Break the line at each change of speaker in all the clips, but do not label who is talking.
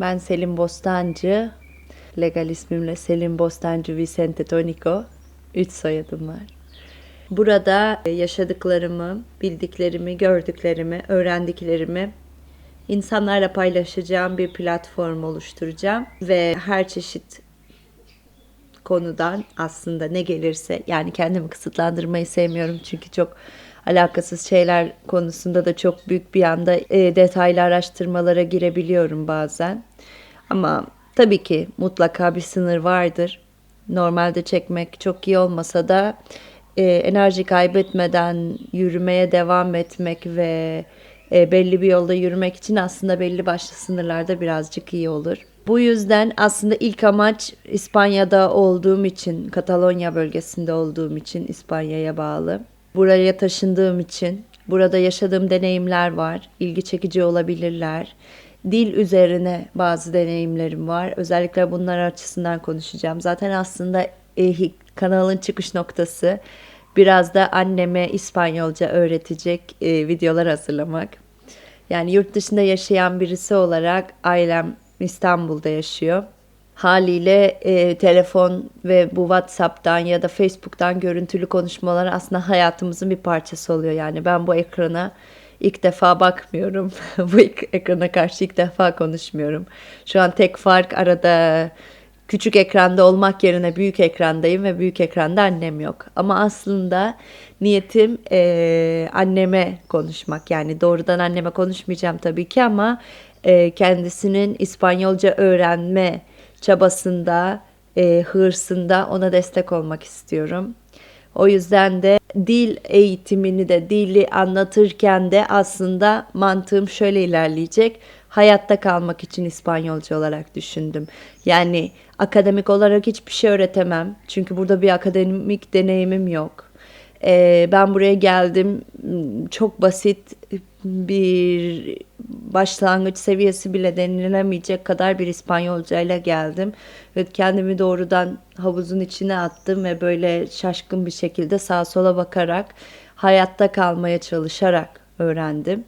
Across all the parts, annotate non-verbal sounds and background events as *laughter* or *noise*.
Ben Selim Bostancı. Legal ismimle Selim Bostancı Vicente Tonico. Üç soyadım var. Burada yaşadıklarımı, bildiklerimi, gördüklerimi, öğrendiklerimi insanlarla paylaşacağım bir platform oluşturacağım ve her çeşit konudan aslında ne gelirse yani kendimi kısıtlandırmayı sevmiyorum çünkü çok alakasız şeyler konusunda da çok büyük bir anda e, detaylı araştırmalara girebiliyorum bazen. Ama tabii ki mutlaka bir sınır vardır. Normalde çekmek çok iyi olmasa da e, enerji kaybetmeden yürümeye devam etmek ve e, belli bir yolda yürümek için aslında belli başlı sınırlarda birazcık iyi olur. Bu yüzden aslında ilk amaç İspanya'da olduğum için, Katalonya bölgesinde olduğum için İspanya'ya bağlı. Buraya taşındığım için, burada yaşadığım deneyimler var, ilgi çekici olabilirler. Dil üzerine bazı deneyimlerim var. Özellikle bunlar açısından konuşacağım. Zaten aslında e, kanalın çıkış noktası biraz da anneme İspanyolca öğretecek e, videolar hazırlamak. Yani yurt dışında yaşayan birisi olarak ailem İstanbul'da yaşıyor. Haliyle e, telefon ve bu WhatsApp'tan ya da Facebook'tan görüntülü konuşmalar aslında hayatımızın bir parçası oluyor. Yani ben bu ekrana ilk defa bakmıyorum. *laughs* bu ekrana karşı ilk defa konuşmuyorum. Şu an tek fark arada küçük ekranda olmak yerine büyük ekrandayım ve büyük ekranda annem yok. Ama aslında niyetim e, anneme konuşmak. Yani doğrudan anneme konuşmayacağım tabii ki ama e, kendisinin İspanyolca öğrenme çabasında, e, hırsında ona destek olmak istiyorum. O yüzden de dil eğitimini de dili anlatırken de aslında mantığım şöyle ilerleyecek. Hayatta kalmak için İspanyolca olarak düşündüm. Yani akademik olarak hiçbir şey öğretemem. Çünkü burada bir akademik deneyimim yok. Ee, ben buraya geldim çok basit bir başlangıç seviyesi bile denilemeyecek kadar bir İspanyolca ile geldim. Ve kendimi doğrudan havuzun içine attım ve böyle şaşkın bir şekilde sağa sola bakarak hayatta kalmaya çalışarak öğrendim.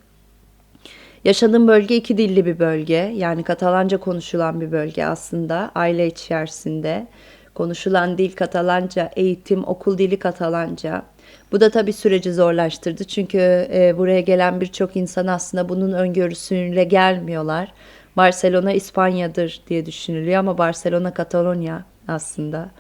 Yaşadığım bölge iki dilli bir bölge. Yani Katalanca konuşulan bir bölge aslında aile içerisinde. Konuşulan dil Katalanca, eğitim, okul dili Katalanca. Bu da tabii süreci zorlaştırdı. Çünkü e, buraya gelen birçok insan aslında bunun öngörüsüyle gelmiyorlar. Barcelona İspanya'dır diye düşünülüyor ama Barcelona Katalonya aslında.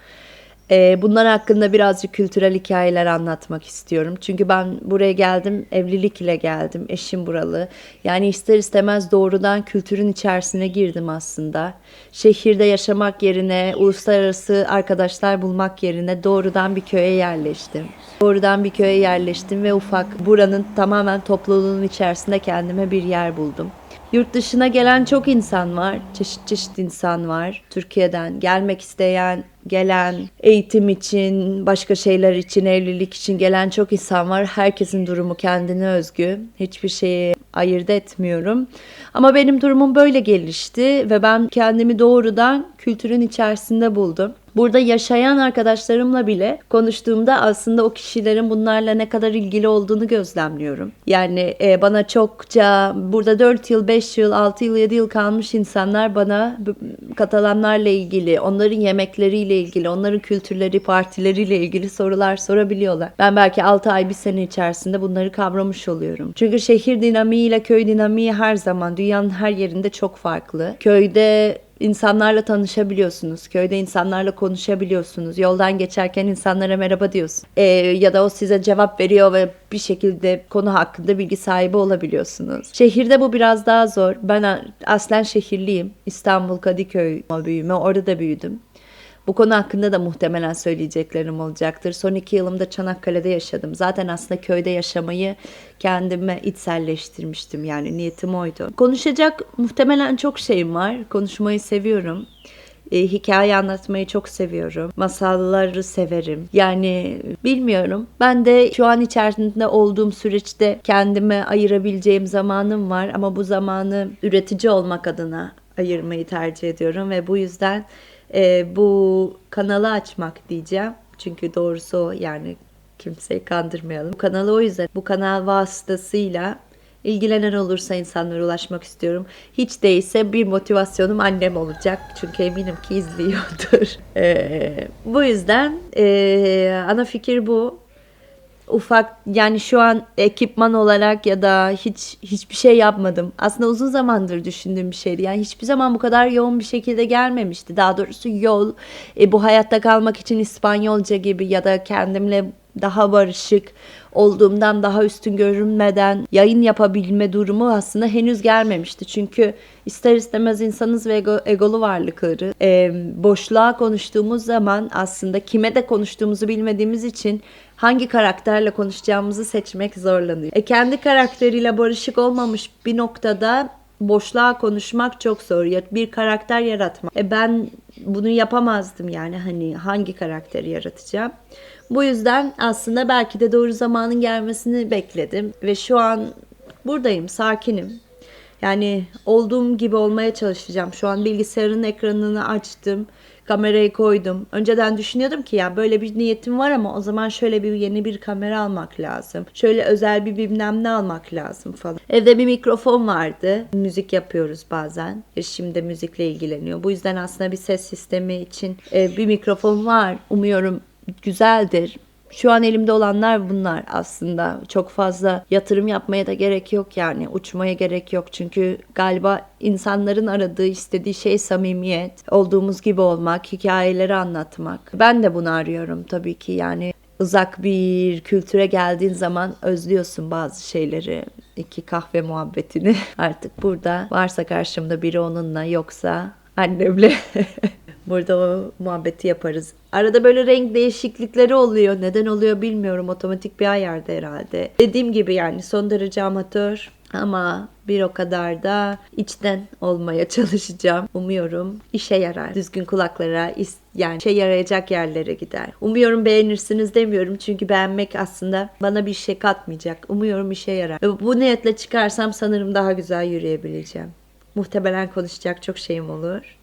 E, bunlar hakkında birazcık kültürel hikayeler anlatmak istiyorum. Çünkü ben buraya geldim, evlilik ile geldim, eşim buralı. Yani ister istemez doğrudan kültürün içerisine girdim aslında. Şehirde yaşamak yerine, uluslararası arkadaşlar bulmak yerine doğrudan bir köye yerleştim. Doğrudan bir köye yerleştim ve ufak buranın tamamen topluluğun içerisinde kendime bir yer buldum. Yurt dışına gelen çok insan var. Çeşit çeşit insan var. Türkiye'den gelmek isteyen, gelen, eğitim için, başka şeyler için, evlilik için gelen çok insan var. Herkesin durumu kendine özgü. Hiçbir şeyi ayırt etmiyorum. Ama benim durumum böyle gelişti ve ben kendimi doğrudan kültürün içerisinde buldum. Burada yaşayan arkadaşlarımla bile konuştuğumda aslında o kişilerin bunlarla ne kadar ilgili olduğunu gözlemliyorum. Yani e, bana çokça burada 4 yıl, 5 yıl, 6 yıl, 7 yıl kalmış insanlar bana Katalanlarla ilgili, onların yemekleriyle ilgili, onların kültürleri, partileriyle ilgili sorular sorabiliyorlar. Ben belki 6 ay, bir sene içerisinde bunları kavramış oluyorum. Çünkü şehir dinamiği ile köy dinamiği her zaman dünyanın her yerinde çok farklı. Köyde insanlarla tanışabiliyorsunuz. Köyde insanlarla konuşabiliyorsunuz. Yoldan geçerken insanlara merhaba diyorsun. Ee, ya da o size cevap veriyor ve bir şekilde konu hakkında bilgi sahibi olabiliyorsunuz. Şehirde bu biraz daha zor. Ben aslen şehirliyim. İstanbul Kadıköy büyüme. Orada da büyüdüm. Bu konu hakkında da muhtemelen söyleyeceklerim olacaktır. Son iki yılımda Çanakkale'de yaşadım. Zaten aslında köyde yaşamayı kendime içselleştirmiştim. Yani niyetim oydu. Konuşacak muhtemelen çok şeyim var. Konuşmayı seviyorum. E, hikaye anlatmayı çok seviyorum. Masalları severim. Yani bilmiyorum. Ben de şu an içerisinde olduğum süreçte kendime ayırabileceğim zamanım var. Ama bu zamanı üretici olmak adına ayırmayı tercih ediyorum. Ve bu yüzden e, bu kanalı açmak diyeceğim. Çünkü doğrusu o yani kimseyi kandırmayalım. Bu kanalı o yüzden bu kanal vasıtasıyla İlgilenen olursa insanlara ulaşmak istiyorum. Hiç değilse bir motivasyonum annem olacak. Çünkü eminim ki izliyordur. *laughs* Ee, bu yüzden ee, ana fikir bu ufak yani şu an ekipman olarak ya da hiç hiçbir şey yapmadım. Aslında uzun zamandır düşündüğüm bir şeydi. Yani hiçbir zaman bu kadar yoğun bir şekilde gelmemişti. Daha doğrusu yol e, bu hayatta kalmak için İspanyolca gibi ya da kendimle daha barışık olduğumdan daha üstün görünmeden yayın yapabilme durumu aslında henüz gelmemişti. Çünkü ister istemez insanız ve ego, egolu varlıkları. E, boşluğa konuştuğumuz zaman aslında kime de konuştuğumuzu bilmediğimiz için hangi karakterle konuşacağımızı seçmek zorlanıyor. E, kendi karakteriyle barışık olmamış bir noktada boşluğa konuşmak çok zor. Ya bir karakter yaratmak. E ben bunu yapamazdım yani hani hangi karakteri yaratacağım. Bu yüzden aslında belki de doğru zamanın gelmesini bekledim ve şu an buradayım, sakinim. Yani olduğum gibi olmaya çalışacağım. Şu an bilgisayarın ekranını açtım. Kamerayı koydum. Önceden düşünüyordum ki ya böyle bir niyetim var ama o zaman şöyle bir yeni bir kamera almak lazım. Şöyle özel bir bilmem ne almak lazım falan. Evde bir mikrofon vardı. Müzik yapıyoruz bazen. Eşim de müzikle ilgileniyor. Bu yüzden aslında bir ses sistemi için e, bir mikrofon var. Umuyorum güzeldir. Şu an elimde olanlar bunlar aslında. Çok fazla yatırım yapmaya da gerek yok yani. Uçmaya gerek yok. Çünkü galiba insanların aradığı, istediği şey samimiyet. Olduğumuz gibi olmak, hikayeleri anlatmak. Ben de bunu arıyorum tabii ki yani. Uzak bir kültüre geldiğin zaman özlüyorsun bazı şeyleri. İki kahve muhabbetini. *laughs* Artık burada varsa karşımda biri onunla yoksa annemle *laughs* Burada o muhabbeti yaparız. Arada böyle renk değişiklikleri oluyor. Neden oluyor bilmiyorum. Otomatik bir ayarda herhalde. Dediğim gibi yani son derece amatör ama bir o kadar da içten olmaya *laughs* çalışacağım. Umuyorum işe yarar. Düzgün kulaklara yani işe yarayacak yerlere gider. Umuyorum beğenirsiniz demiyorum çünkü beğenmek aslında bana bir şey katmayacak. Umuyorum işe yarar. Ve bu niyetle çıkarsam sanırım daha güzel yürüyebileceğim. Muhtemelen konuşacak çok şeyim olur.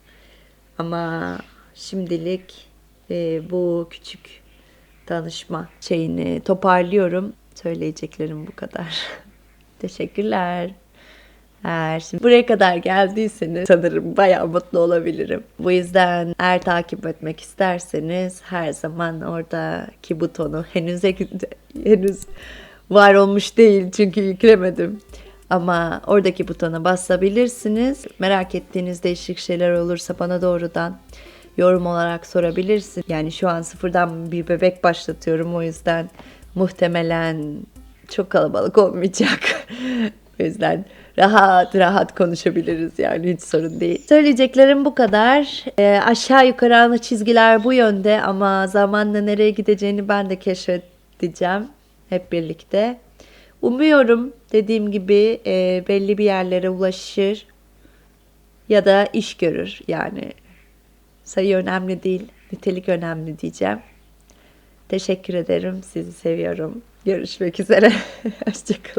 Ama şimdilik e, bu küçük danışma şeyini toparlıyorum. Söyleyeceklerim bu kadar. *laughs* Teşekkürler. Eğer şimdi buraya kadar geldiyseniz sanırım bayağı mutlu olabilirim. Bu yüzden eğer takip etmek isterseniz her zaman oradaki butonu henüz *laughs* henüz var olmuş değil çünkü yüklemedim. Ama oradaki butona basabilirsiniz. Merak ettiğiniz değişik şeyler olursa bana doğrudan yorum olarak sorabilirsin. Yani şu an sıfırdan bir bebek başlatıyorum o yüzden muhtemelen çok kalabalık olmayacak. *laughs* o yüzden rahat rahat konuşabiliriz yani hiç sorun değil. Söyleyeceklerim bu kadar. E, aşağı yukarı ana çizgiler bu yönde ama zamanla nereye gideceğini ben de keşfedeceğim hep birlikte. Umuyorum dediğim gibi e, belli bir yerlere ulaşır ya da iş görür. Yani sayı önemli değil, nitelik önemli diyeceğim. Teşekkür ederim. Sizi seviyorum. Görüşmek üzere. *laughs* Hoşçakalın.